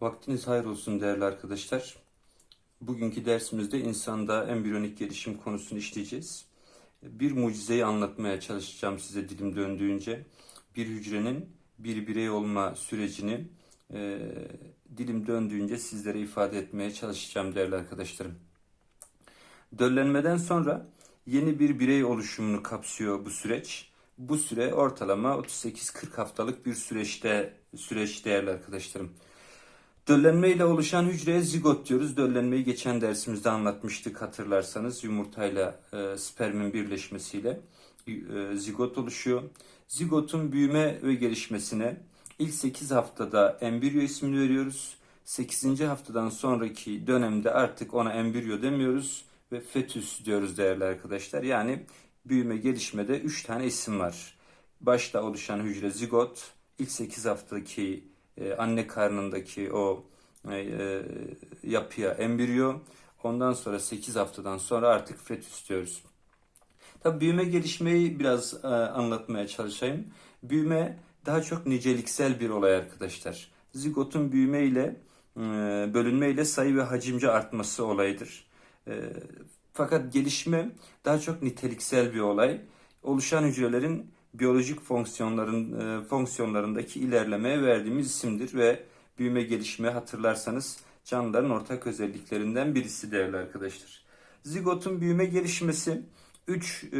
Vaktiniz hayır olsun değerli arkadaşlar. Bugünkü dersimizde insanda embriyonik gelişim konusunu işleyeceğiz. Bir mucizeyi anlatmaya çalışacağım size dilim döndüğünce. Bir hücrenin bir birey olma sürecini e, dilim döndüğünce sizlere ifade etmeye çalışacağım değerli arkadaşlarım. Döllenmeden sonra yeni bir birey oluşumunu kapsıyor bu süreç. Bu süre ortalama 38-40 haftalık bir süreçte süreç değerli arkadaşlarım. Döllenme ile oluşan hücreye zigot diyoruz. Döllenmeyi geçen dersimizde anlatmıştık hatırlarsanız. Yumurtayla e, spermin birleşmesiyle e, zigot oluşuyor. Zigotun büyüme ve gelişmesine ilk 8 haftada embriyo ismini veriyoruz. 8. haftadan sonraki dönemde artık ona embriyo demiyoruz ve fetüs diyoruz değerli arkadaşlar. Yani büyüme gelişmede 3 tane isim var. Başta oluşan hücre zigot, ilk 8 haftadaki e, anne karnındaki o e, e, yapıya embriyo. Ondan sonra 8 haftadan sonra artık fetüs diyoruz. Tabi büyüme gelişmeyi biraz anlatmaya çalışayım. Büyüme daha çok niceliksel bir olay arkadaşlar. Zigotun büyüme ile bölünme ile sayı ve hacimce artması olayıdır. Fakat gelişme daha çok niteliksel bir olay. Oluşan hücrelerin biyolojik fonksiyonların e, fonksiyonlarındaki ilerlemeye verdiğimiz isimdir ve büyüme gelişme hatırlarsanız canlıların ortak özelliklerinden birisi değerli arkadaşlar. Zigotun büyüme gelişmesi 3 e,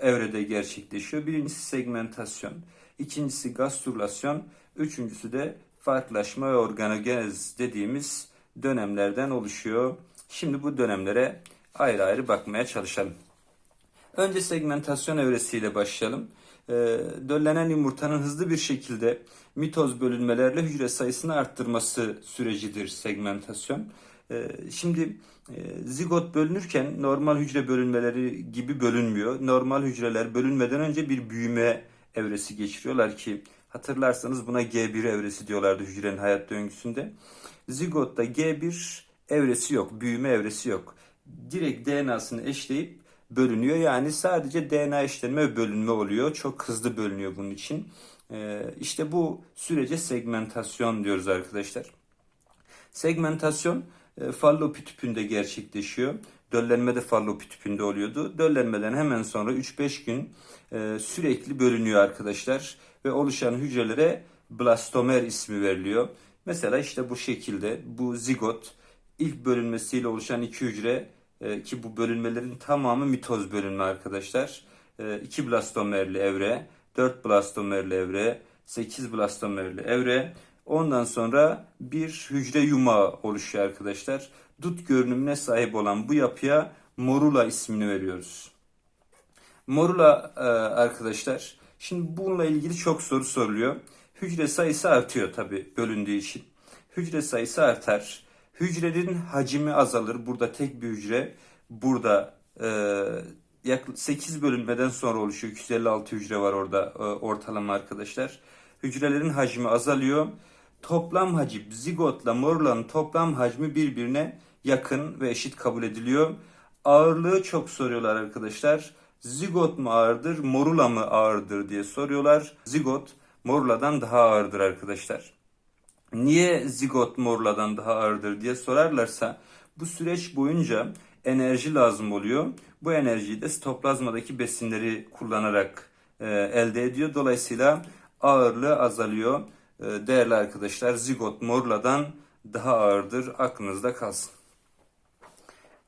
evrede gerçekleşiyor. Birincisi segmentasyon, ikincisi gastrülasyon, üçüncüsü de farklılaşma ve organogenez dediğimiz dönemlerden oluşuyor. Şimdi bu dönemlere ayrı ayrı bakmaya çalışalım. Önce segmentasyon evresiyle başlayalım. E, döllenen yumurtanın hızlı bir şekilde mitoz bölünmelerle hücre sayısını arttırması sürecidir segmentasyon. E, şimdi e, zigot bölünürken normal hücre bölünmeleri gibi bölünmüyor. Normal hücreler bölünmeden önce bir büyüme evresi geçiriyorlar ki hatırlarsanız buna G1 evresi diyorlardı hücrenin hayat döngüsünde. Zigotta G1 evresi yok, büyüme evresi yok. Direkt DNA'sını eşleyip bölünüyor. Yani sadece DNA eşlenme ve bölünme oluyor. Çok hızlı bölünüyor bunun için. Ee, işte bu sürece segmentasyon diyoruz arkadaşlar. Segmentasyon e, fallopi tüpünde gerçekleşiyor. Döllenme de fallopi tüpünde oluyordu. Döllenmeden hemen sonra 3-5 gün e, sürekli bölünüyor arkadaşlar. Ve oluşan hücrelere blastomer ismi veriliyor. Mesela işte bu şekilde bu zigot ilk bölünmesiyle oluşan iki hücre e, ki bu bölünmelerin tamamı mitoz bölünme arkadaşlar. E, 2 blastomerli evre, 4 blastomerli evre, 8 blastomerli evre. Ondan sonra bir hücre yumağı oluşuyor arkadaşlar. Dut görünümüne sahip olan bu yapıya morula ismini veriyoruz. Morula e, arkadaşlar, şimdi bununla ilgili çok soru soruluyor. Hücre sayısı artıyor tabi bölündüğü için. Hücre sayısı artar. Hücrenin hacmi azalır. Burada tek bir hücre. Burada e, yaklaşık 8 bölünmeden sonra oluşuyor. 256 hücre var orada e, ortalama arkadaşlar. Hücrelerin hacmi azalıyor. Toplam hacim zigotla morulanın toplam hacmi birbirine yakın ve eşit kabul ediliyor. Ağırlığı çok soruyorlar arkadaşlar. Zigot mu ağırdır, morula mı ağırdır diye soruyorlar. Zigot moruladan daha ağırdır arkadaşlar niye zigot morladan daha ağırdır diye sorarlarsa bu süreç boyunca enerji lazım oluyor. Bu enerjiyi de sitoplazmadaki besinleri kullanarak e, elde ediyor. Dolayısıyla ağırlığı azalıyor. E, değerli arkadaşlar zigot morladan daha ağırdır. Aklınızda kalsın.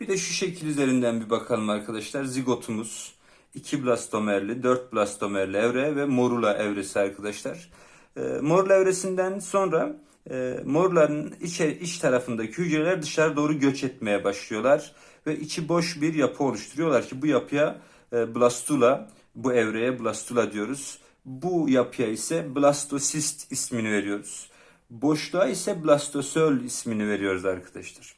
Bir de şu şekil üzerinden bir bakalım arkadaşlar. Zigotumuz 2 blastomerli, 4 blastomerli evre ve morula evresi arkadaşlar. E, morula evresinden sonra e, morların iç, iç tarafındaki hücreler dışarı doğru göç etmeye başlıyorlar ve içi boş bir yapı oluşturuyorlar ki bu yapıya e, blastula, bu evreye blastula diyoruz. Bu yapıya ise blastosist ismini veriyoruz. Boşluğa ise blastosöl ismini veriyoruz arkadaşlar.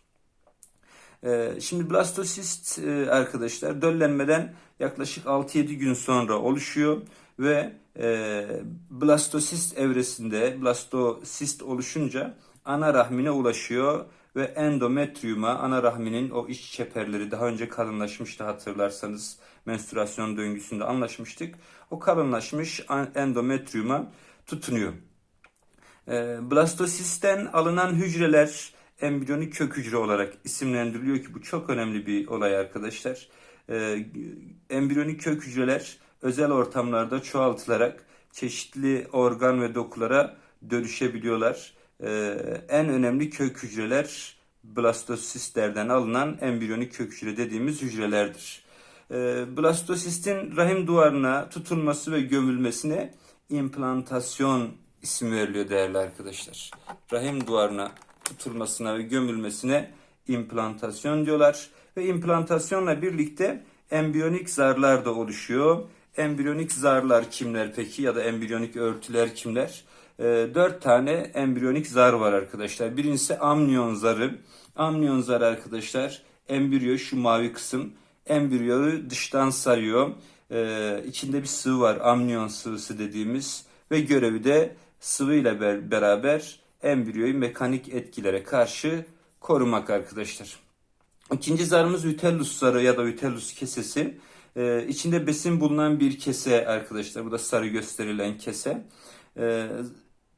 E, şimdi blastosist e, arkadaşlar döllenmeden yaklaşık 6-7 gün sonra oluşuyor ve e, blastosist evresinde blastosist oluşunca ana rahmine ulaşıyor ve endometriuma ana rahminin o iç çeperleri daha önce kalınlaşmıştı hatırlarsanız menstruasyon döngüsünde anlaşmıştık. O kalınlaşmış endometriuma tutunuyor. E, blastosisten alınan hücreler embriyonik kök hücre olarak isimlendiriliyor ki bu çok önemli bir olay arkadaşlar. E, embriyonik kök hücreler özel ortamlarda çoğaltılarak çeşitli organ ve dokulara dönüşebiliyorlar. E, en önemli kök hücreler blastosistlerden alınan embriyonik kök hücre dediğimiz hücrelerdir. E, blastosistin rahim duvarına tutulması ve gömülmesine implantasyon ismi veriliyor değerli arkadaşlar. Rahim duvarına tutulmasına ve gömülmesine implantasyon diyorlar. Ve implantasyonla birlikte embriyonik zarlar da oluşuyor. Embriyonik zarlar kimler peki ya da embriyonik örtüler kimler? E, dört tane embriyonik zar var arkadaşlar. Birincisi amniyon zarı. Amniyon zarı arkadaşlar embriyo şu mavi kısım embriyoyu dıştan sarıyor. Ee, içinde bir sıvı var amniyon sıvısı dediğimiz ve görevi de sıvıyla ber- beraber embriyoyu mekanik etkilere karşı korumak arkadaşlar. İkinci zarımız ütellus zarı ya da ütellus kesesi. Ee, içinde besin bulunan bir kese arkadaşlar. Bu da sarı gösterilen kese. Ee,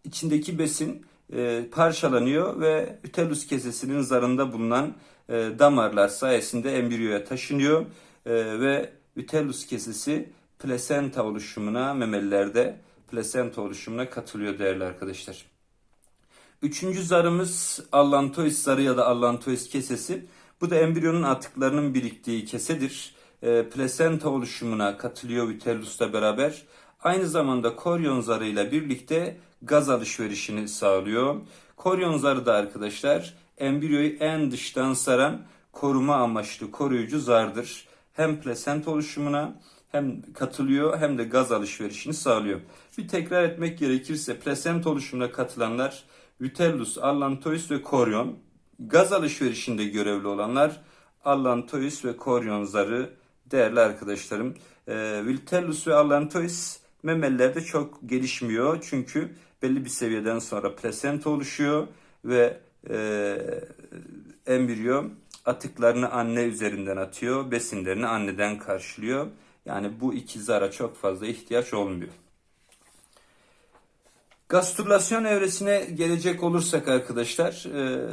içindeki besin e, parçalanıyor ve ütellus kesesinin zarında bulunan e, damarlar sayesinde embriyoya taşınıyor E, ve ütellus kesesi plasenta oluşumuna memelilerde plasenta oluşumuna katılıyor değerli arkadaşlar. Üçüncü zarımız allantois zarı ya da allantois kesesi. Bu da embriyonun atıklarının biriktiği kesedir. E, plasenta oluşumuna katılıyor ütellusla beraber. Aynı zamanda koryon zarıyla birlikte gaz alışverişini sağlıyor. Koryon zarı da arkadaşlar embriyoyu en dıştan saran koruma amaçlı koruyucu zardır. Hem plasenta oluşumuna hem katılıyor hem de gaz alışverişini sağlıyor. Bir tekrar etmek gerekirse plasenta oluşumuna katılanlar Vitelllus, Allantois ve Koryon. Gaz alışverişinde görevli olanlar Allantois ve Koryon zarı değerli arkadaşlarım. E, Vitelllus ve Allantois memelilerde çok gelişmiyor. Çünkü belli bir seviyeden sonra plasenta oluşuyor ve e, embriyo atıklarını anne üzerinden atıyor, besinlerini anneden karşılıyor. Yani bu iki zara çok fazla ihtiyaç olmuyor. Gastrülasyon evresine gelecek olursak arkadaşlar, e,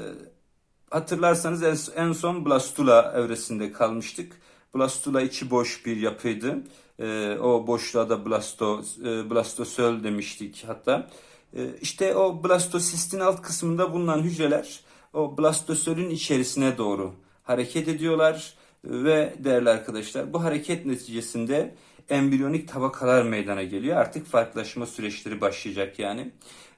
hatırlarsanız en, en son blastula evresinde kalmıştık. Blastula içi boş bir yapıydı. E, o boşluğa da blasto, e, blastosöl demiştik hatta. E, işte o blastosistin alt kısmında bulunan hücreler o blastosölün içerisine doğru hareket ediyorlar ve değerli arkadaşlar bu hareket neticesinde embriyonik tabakalar meydana geliyor. Artık farklılaşma süreçleri başlayacak yani.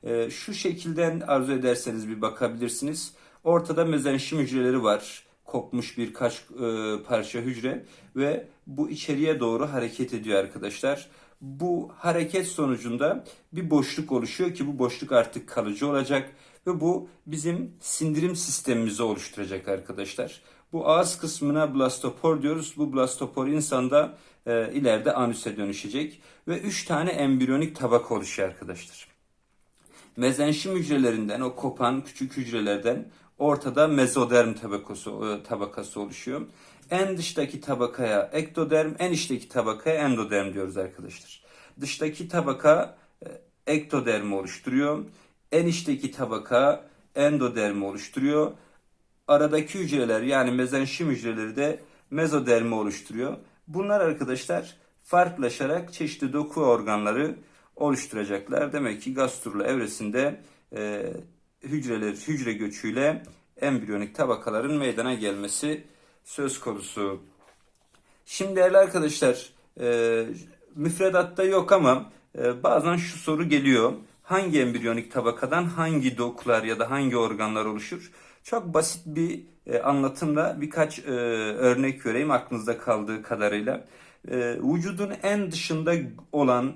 Ee, şu şekilden arzu ederseniz bir bakabilirsiniz. Ortada mezenşim hücreleri var. Kopmuş birkaç e, parça hücre ve bu içeriye doğru hareket ediyor arkadaşlar. Bu hareket sonucunda bir boşluk oluşuyor ki bu boşluk artık kalıcı olacak ve bu bizim sindirim sistemimizi oluşturacak arkadaşlar. Bu ağız kısmına blastopor diyoruz. Bu blastopor insanda e, ileride anüse dönüşecek ve 3 tane embriyonik tabaka oluşuyor arkadaşlar. Mezenşim hücrelerinden o kopan küçük hücrelerden ortada mezoderm tabakası, e, tabakası oluşuyor. En dıştaki tabakaya ektoderm, en içteki tabakaya endoderm diyoruz arkadaşlar. Dıştaki tabaka e, ektodermi oluşturuyor. En içteki tabaka endodermi oluşturuyor. Aradaki hücreler yani mezenşim hücreleri de mezodermi oluşturuyor. Bunlar arkadaşlar farklılaşarak çeşitli doku organları oluşturacaklar. Demek ki gastrula evresinde e, hücreler hücre göçüyle embriyonik tabakaların meydana gelmesi söz konusu. Şimdi değerli arkadaşlar e, müfredatta yok ama e, bazen şu soru geliyor. Hangi embriyonik tabakadan hangi dokular ya da hangi organlar oluşur? Çok basit bir e, anlatımla birkaç e, örnek vereyim aklınızda kaldığı kadarıyla. E, vücudun en dışında olan,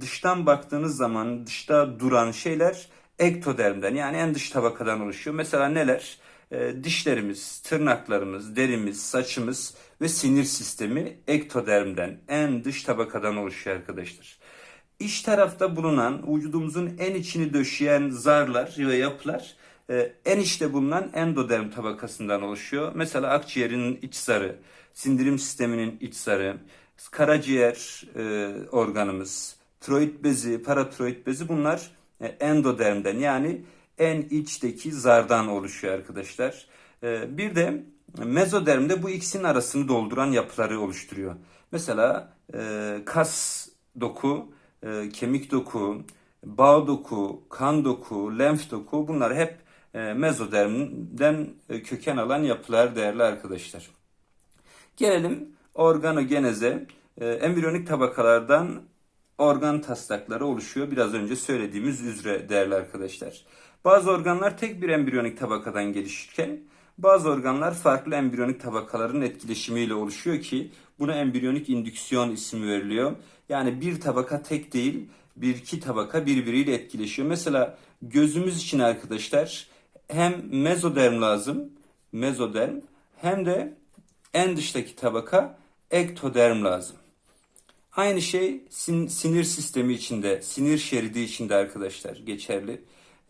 dıştan baktığınız zaman dışta duran şeyler ektodermden yani en dış tabakadan oluşuyor. Mesela neler? E, dişlerimiz, tırnaklarımız, derimiz, saçımız ve sinir sistemi ektodermden, en dış tabakadan oluşuyor arkadaşlar. İç tarafta bulunan vücudumuzun en içini döşeyen zarlar ve yapılar e, en içte bulunan endoderm tabakasından oluşuyor. Mesela akciğerin iç zarı, sindirim sisteminin iç zarı, karaciğer e, organımız, tiroid bezi, paratiroid bezi bunlar endodermden yani en içteki zardan oluşuyor arkadaşlar. E, bir de mezodermde bu ikisinin arasını dolduran yapıları oluşturuyor. Mesela e, kas doku, e, kemik doku, bağ doku, kan doku, lenf doku bunlar hep e, mezodermden e, köken alan yapılar değerli arkadaşlar. Gelelim organogeneze. E, embriyonik tabakalardan organ taslakları oluşuyor. Biraz önce söylediğimiz üzere değerli arkadaşlar. Bazı organlar tek bir embriyonik tabakadan gelişirken bazı organlar farklı embriyonik tabakaların etkileşimiyle oluşuyor ki buna embriyonik indüksiyon ismi veriliyor. Yani bir tabaka tek değil, bir iki tabaka birbiriyle etkileşiyor. Mesela gözümüz için arkadaşlar hem mezoderm lazım, mezoderm hem de en dıştaki tabaka ektoderm lazım. Aynı şey sin- sinir sistemi içinde, sinir şeridi içinde arkadaşlar geçerli.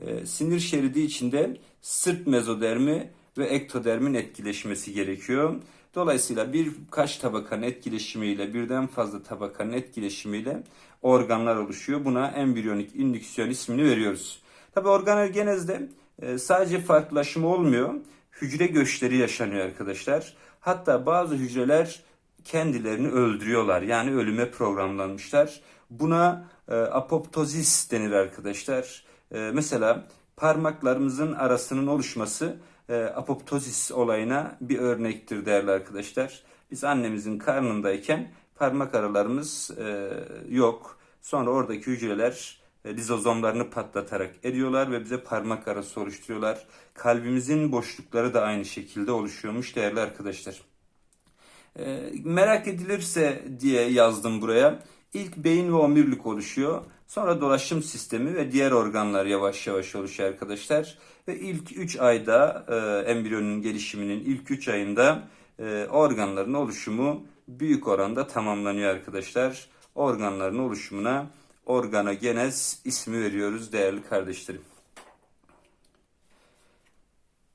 Ee, sinir şeridi içinde sırt mezodermi ve ektodermin etkileşmesi gerekiyor. Dolayısıyla birkaç tabakanın etkileşimiyle, birden fazla tabakanın etkileşimiyle organlar oluşuyor. Buna embriyonik indüksiyon ismini veriyoruz. Tabi organogenezde e, sadece farklılaşma olmuyor. Hücre göçleri yaşanıyor arkadaşlar. Hatta bazı hücreler kendilerini öldürüyorlar. Yani ölüme programlanmışlar. Buna e, apoptozis denir arkadaşlar. E, mesela parmaklarımızın arasının oluşması e, apoptozis olayına bir örnektir değerli arkadaşlar. Biz annemizin karnındayken parmak aralarımız e, yok. Sonra oradaki hücreler e, lizozomlarını patlatarak eriyorlar ve bize parmak arası oluşturuyorlar. Kalbimizin boşlukları da aynı şekilde oluşuyormuş değerli arkadaşlar. E, merak edilirse diye yazdım buraya. İlk beyin ve omurilik oluşuyor. Sonra dolaşım sistemi ve diğer organlar yavaş yavaş oluşuyor arkadaşlar. Ve ilk 3 ayda e, embriyonun gelişiminin ilk 3 ayında e, organların oluşumu büyük oranda tamamlanıyor arkadaşlar. Organların oluşumuna organogenez ismi veriyoruz değerli kardeşlerim.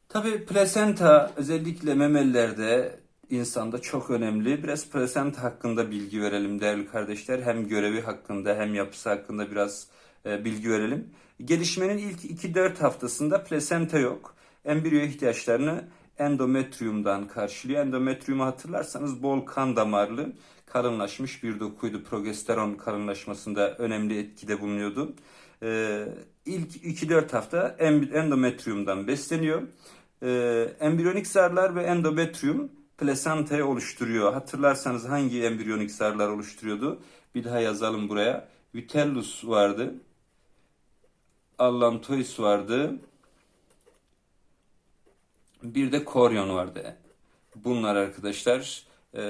Tabi plasenta özellikle memelilerde insanda çok önemli. Biraz plasenta hakkında bilgi verelim değerli kardeşler. Hem görevi hakkında hem yapısı hakkında biraz e, bilgi verelim. Gelişmenin ilk 2-4 haftasında plasenta yok. Embriyo ihtiyaçlarını endometriumdan karşılıyor. Endometriumu hatırlarsanız bol kan damarlı, kalınlaşmış bir dokuydu. Progesteron kalınlaşmasında önemli etkide bulunuyordu. Ee, ilk 2-4 hafta endometriumdan besleniyor. Ee, embriyonik zarlar ve endometrium plasentayı oluşturuyor. Hatırlarsanız hangi embriyonik zarlar oluşturuyordu? Bir daha yazalım buraya. Vitellus vardı. Allantois vardı. Bir de koryon vardı. Bunlar arkadaşlar e,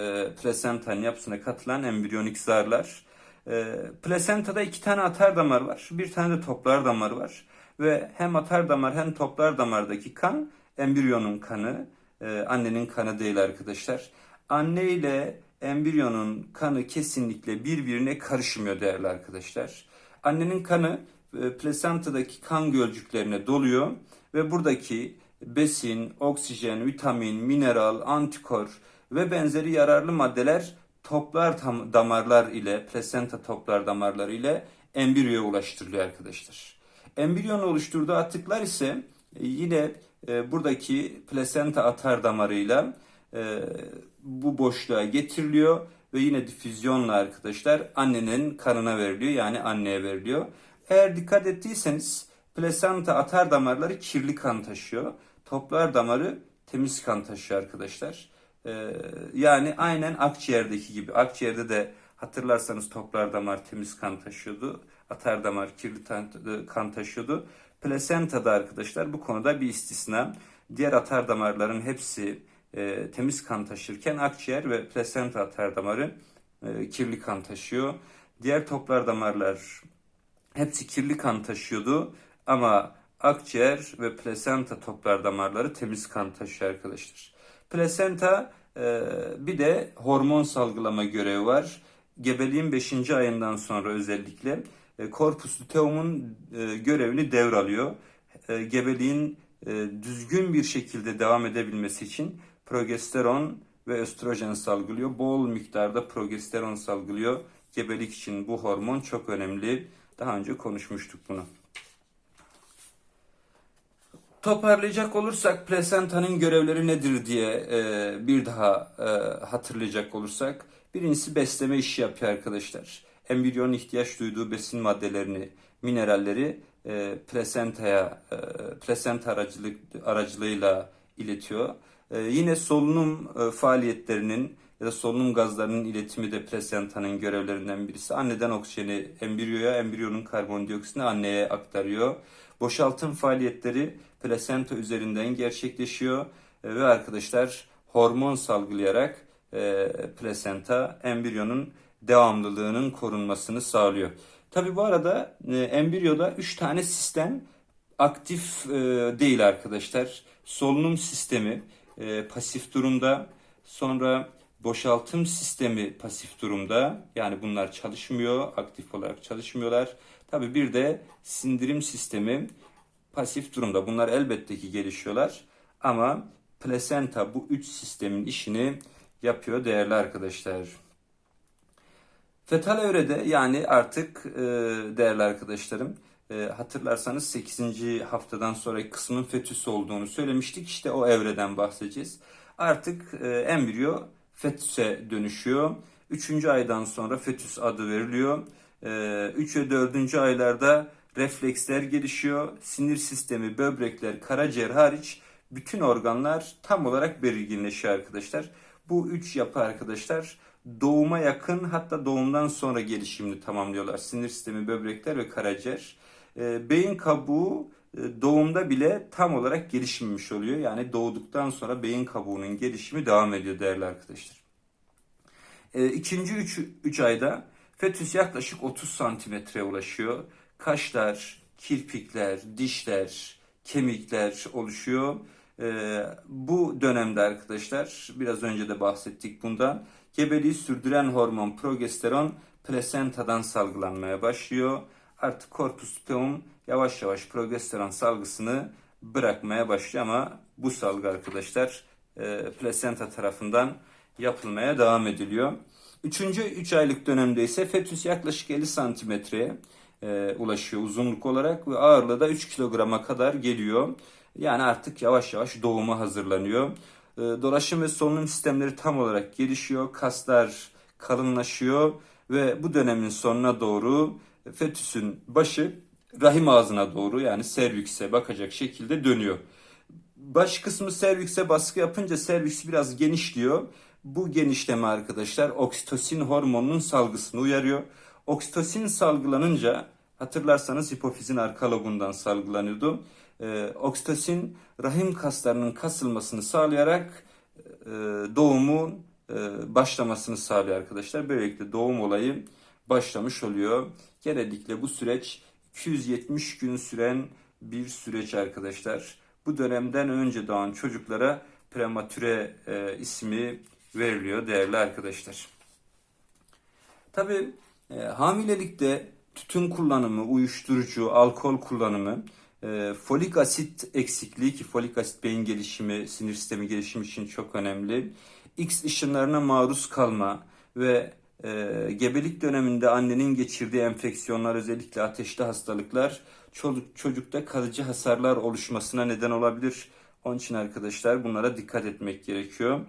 plasentanın yapısına katılan embriyonik zarlar. E, plasentada iki tane atar damar var. Bir tane de toplar damar var. Ve hem atar damar hem toplar damardaki kan embriyonun kanı. E, annenin kanı değil arkadaşlar. Anne ile embriyonun kanı kesinlikle birbirine karışmıyor değerli arkadaşlar. Annenin kanı e, plasentadaki kan gölcüklerine doluyor ve buradaki besin, oksijen, vitamin, mineral, antikor ve benzeri yararlı maddeler toplar damarlar ile, plasenta toplar damarları ile embriyoya ulaştırılıyor arkadaşlar. Embriyonun oluşturduğu atıklar ise e, yine e, buradaki plasenta atar damarıyla e, bu boşluğa getiriliyor ve yine difüzyonla arkadaşlar annenin kanına veriliyor yani anneye veriliyor. Eğer dikkat ettiyseniz plasenta atar damarları kirli kan taşıyor. Toplar damarı temiz kan taşıyor arkadaşlar. Ee, yani aynen akciğerdeki gibi. Akciğerde de hatırlarsanız toplar damar temiz kan taşıyordu. Atar damar kirli kan taşıyordu. Plasentada arkadaşlar bu konuda bir istisna. Diğer atar damarların hepsi e, temiz kan taşırken akciğer ve plasenta atar damarı e, kirli kan taşıyor. Diğer toplar damarlar hepsi kirli kan taşıyordu ama akciğer ve plasenta toplar damarları temiz kan taşıyor arkadaşlar. Plasenta e, bir de hormon salgılama görevi var. Gebeliğin 5. ayından sonra özellikle korpus luteum'un e, görevini devralıyor. E, gebeliğin e, düzgün bir şekilde devam edebilmesi için progesteron ve östrojen salgılıyor. Bol miktarda progesteron salgılıyor. Gebelik için bu hormon çok önemli. Daha önce konuşmuştuk bunu. Toparlayacak olursak plasentanın görevleri nedir diye e, bir daha e, hatırlayacak olursak birincisi besleme işi yapıyor arkadaşlar. Embriyonun ihtiyaç duyduğu besin maddelerini, mineralleri e, plasentaya, e, plasenta aracılık, aracılığıyla iletiyor. E, yine solunum e, faaliyetlerinin ya da solunum gazlarının iletimi de plasentanın görevlerinden birisi. Anneden oksijeni embriyoya, embriyonun karbondioksitini anneye aktarıyor. Boşaltım faaliyetleri plasenta üzerinden gerçekleşiyor E, ve arkadaşlar hormon salgılayarak e, plasenta embriyonun devamlılığının korunmasını sağlıyor. Tabi bu arada e, embriyoda 3 tane sistem aktif e, değil arkadaşlar. Solunum sistemi e, pasif durumda. Sonra boşaltım sistemi pasif durumda. Yani bunlar çalışmıyor, aktif olarak çalışmıyorlar. Tabi bir de sindirim sistemi pasif durumda. Bunlar elbette ki gelişiyorlar. Ama plasenta bu üç sistemin işini yapıyor değerli arkadaşlar. Fetal evrede yani artık e, değerli arkadaşlarım e, hatırlarsanız 8. haftadan sonraki kısmın fetüs olduğunu söylemiştik. İşte o evreden bahsedeceğiz. Artık e, embriyo fetüse dönüşüyor. 3. aydan sonra fetüs adı veriliyor. E, 3 ve 4. aylarda refleksler gelişiyor. Sinir sistemi, böbrekler, karaciğer hariç bütün organlar tam olarak belirginleşiyor arkadaşlar. Bu üç yapı arkadaşlar doğuma yakın hatta doğumdan sonra gelişimini tamamlıyorlar. Sinir sistemi, böbrekler ve karaciğer. E, beyin kabuğu e, doğumda bile tam olarak gelişmemiş oluyor. Yani doğduktan sonra beyin kabuğunun gelişimi devam ediyor değerli arkadaşlar. E, ikinci 3 üç ayda fetüs yaklaşık 30 santimetreye ulaşıyor. Kaşlar, kirpikler, dişler, kemikler oluşuyor. E, bu dönemde arkadaşlar biraz önce de bahsettik bundan. Gebeliği sürdüren hormon progesteron plasentadan salgılanmaya başlıyor. Artık korpus luteum yavaş yavaş progesteron salgısını bırakmaya başlıyor ama bu salgı arkadaşlar e, plasenta tarafından yapılmaya devam ediliyor. Üçüncü 3 üç aylık dönemde ise fetüs yaklaşık 50 santimetreye e, ulaşıyor uzunluk olarak ve ağırlığı da 3 kilograma kadar geliyor. Yani artık yavaş yavaş doğuma hazırlanıyor. E, dolaşım ve solunum sistemleri tam olarak gelişiyor. Kaslar kalınlaşıyor ve bu dönemin sonuna doğru fetüsün başı rahim ağzına doğru yani servikse bakacak şekilde dönüyor. Baş kısmı servikse baskı yapınca serviks biraz genişliyor. Bu genişleme arkadaşlar oksitosin hormonunun salgısını uyarıyor. Oksitosin salgılanınca hatırlarsanız hipofizin arka lobundan salgılanıyordu. Ee, oksitosin rahim kaslarının kasılmasını sağlayarak e, doğumun e, başlamasını sağlıyor arkadaşlar. Böylelikle doğum olayı başlamış oluyor. Genellikle bu süreç 270 gün süren bir süreç arkadaşlar. Bu dönemden önce doğan çocuklara prematüre e, ismi veriliyor değerli arkadaşlar. Tabi e, hamilelikte tütün kullanımı, uyuşturucu, alkol kullanımı, e, folik asit eksikliği ki folik asit beyin gelişimi, sinir sistemi gelişimi için çok önemli. X ışınlarına maruz kalma ve e, gebelik döneminde annenin geçirdiği enfeksiyonlar özellikle ateşli hastalıklar çocuk, çocukta kalıcı hasarlar oluşmasına neden olabilir. Onun için arkadaşlar bunlara dikkat etmek gerekiyor.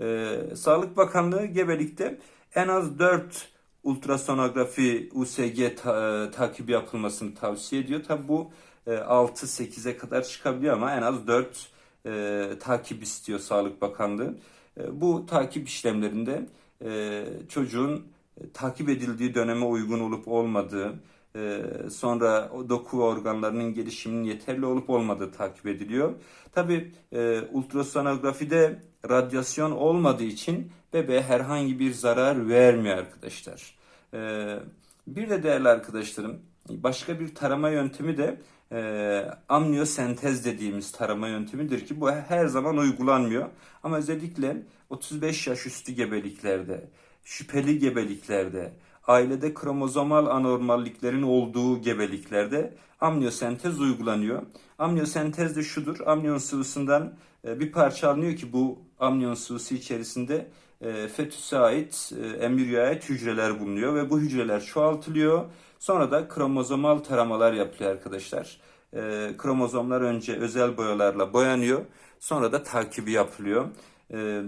E, Sağlık Bakanlığı gebelikte en az 4 ultrasonografi USG ta, e, takibi yapılmasını tavsiye ediyor. Tabi bu 6-8'e kadar çıkabiliyor ama en az 4 e, takip istiyor Sağlık Bakanlığı. E, bu takip işlemlerinde e, çocuğun e, takip edildiği döneme uygun olup olmadığı, e, sonra doku organlarının gelişiminin yeterli olup olmadığı takip ediliyor. Tabi e, ultrasonografide radyasyon olmadığı için bebeğe herhangi bir zarar vermiyor arkadaşlar. E, bir de değerli arkadaşlarım başka bir tarama yöntemi de e, amniyosentez dediğimiz tarama yöntemidir ki bu her zaman uygulanmıyor. Ama özellikle 35 yaş üstü gebeliklerde, şüpheli gebeliklerde, ailede kromozomal anormalliklerin olduğu gebeliklerde amniyosentez uygulanıyor. Amniyosentez de şudur. Amniyon sıvısından e, bir parça alınıyor ki bu amniyon sıvısı içerisinde e, fetüse ait, e, embriyoya ait hücreler bulunuyor ve bu hücreler çoğaltılıyor. Sonra da kromozomal taramalar yapılıyor arkadaşlar. e, kromozomlar önce özel boyalarla boyanıyor. Sonra da takibi yapılıyor. E,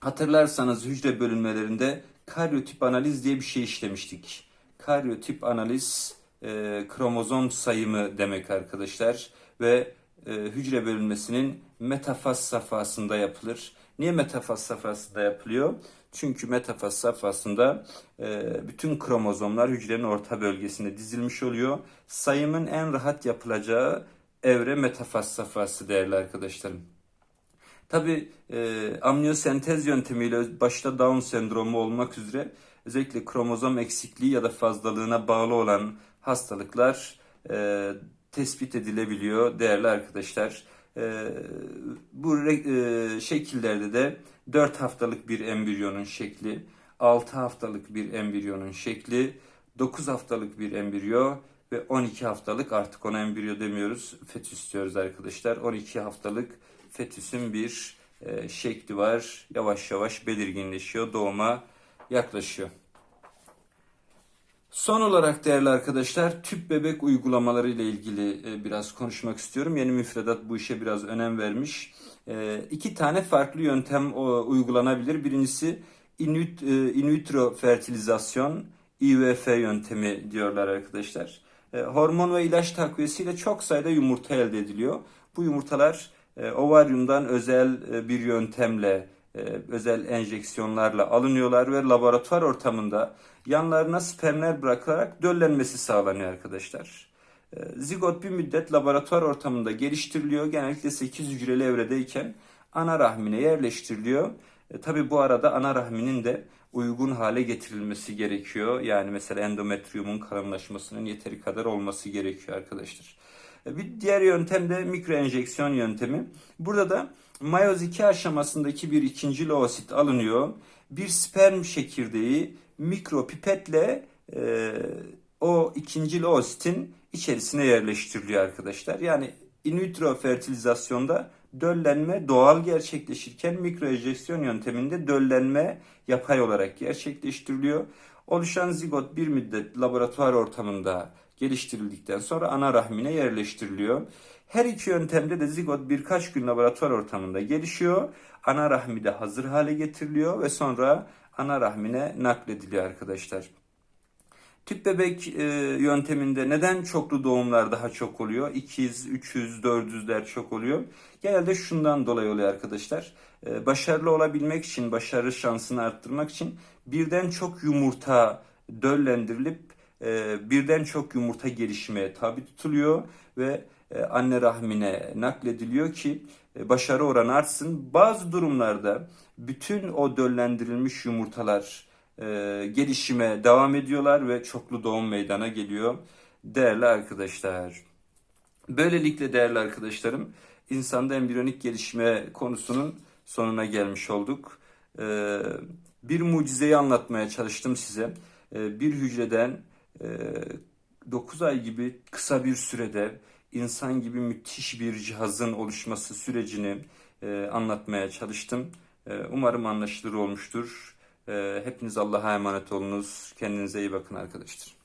hatırlarsanız hücre bölünmelerinde karyotip analiz diye bir şey işlemiştik. Karyotip analiz e, kromozom sayımı demek arkadaşlar ve e, hücre bölünmesinin metafaz safhasında yapılır. Niye metafaz safhasında yapılıyor? Çünkü metafaz safhasında e, bütün kromozomlar hücrenin orta bölgesinde dizilmiş oluyor. Sayımın en rahat yapılacağı evre metafaz safhası değerli arkadaşlarım. Tabi e, amniyosentez yöntemiyle başta Down sendromu olmak üzere özellikle kromozom eksikliği ya da fazlalığına bağlı olan hastalıklar e, tespit edilebiliyor değerli arkadaşlar. E, bu e, şekillerde de 4 haftalık bir embriyonun şekli, 6 haftalık bir embriyonun şekli, 9 haftalık bir embriyo ve 12 haftalık artık ona embriyo demiyoruz, fetüs diyoruz arkadaşlar. 12 haftalık fetüsün bir e, şekli var. Yavaş yavaş belirginleşiyor, doğuma yaklaşıyor. Son olarak değerli arkadaşlar tüp bebek uygulamaları ile ilgili e, biraz konuşmak istiyorum. Yeni müfredat bu işe biraz önem vermiş. E, iki tane farklı yöntem uygulanabilir. Birincisi e, in vitro fertilizasyon, IVF yöntemi diyorlar arkadaşlar. Hormon ve ilaç takviyesiyle çok sayıda yumurta elde ediliyor. Bu yumurtalar ovaryumdan özel bir yöntemle, özel enjeksiyonlarla alınıyorlar ve laboratuvar ortamında yanlarına spermler bırakılarak döllenmesi sağlanıyor arkadaşlar. E, Zigot bir müddet laboratuvar ortamında geliştiriliyor. Genellikle 8 hücreli evredeyken ana rahmine yerleştiriliyor. E, tabii bu arada ana rahminin de uygun hale getirilmesi gerekiyor. Yani mesela endometriyumun kalınlaşmasının yeteri kadar olması gerekiyor arkadaşlar. E, Bir diğer yöntem de mikroenjeksiyon yöntemi. Burada da mayoz 2 aşamasındaki bir ikinci loosit alınıyor. Bir sperm çekirdeği mikropipetle e, o ikinci loositin içerisine yerleştiriliyor arkadaşlar. Yani in vitro fertilizasyonda döllenme doğal gerçekleşirken mikroenjeksiyon yönteminde döllenme yapay olarak gerçekleştiriliyor. Oluşan zigot bir müddet laboratuvar ortamında geliştirildikten sonra ana rahmine yerleştiriliyor. Her iki yöntemde de zigot birkaç gün laboratuvar ortamında gelişiyor. Ana rahmi de hazır hale getiriliyor ve sonra ana rahmine naklediliyor arkadaşlar. Tüp bebek e, yönteminde neden çoklu doğumlar daha çok oluyor? 200, 300, 400'ler çok oluyor. Genelde şundan dolayı oluyor arkadaşlar. E, başarılı olabilmek için, başarı şansını arttırmak için birden çok yumurta döllendirilip e, birden çok yumurta gelişmeye tabi tutuluyor ve e, anne rahmine naklediliyor ki e, başarı oranı artsın. Bazı durumlarda bütün o döllendirilmiş yumurtalar e, gelişime devam ediyorlar ve çoklu doğum meydana geliyor değerli arkadaşlar. Böylelikle değerli arkadaşlarım insanda embriyonik gelişme konusunun sonuna gelmiş olduk. Ee, bir mucizeyi anlatmaya çalıştım size. Ee, bir hücreden e, 9 ay gibi kısa bir sürede insan gibi müthiş bir cihazın oluşması sürecini e, anlatmaya çalıştım. E, umarım anlaşılır olmuştur. E, hepiniz Allah'a emanet olunuz. Kendinize iyi bakın arkadaşlar.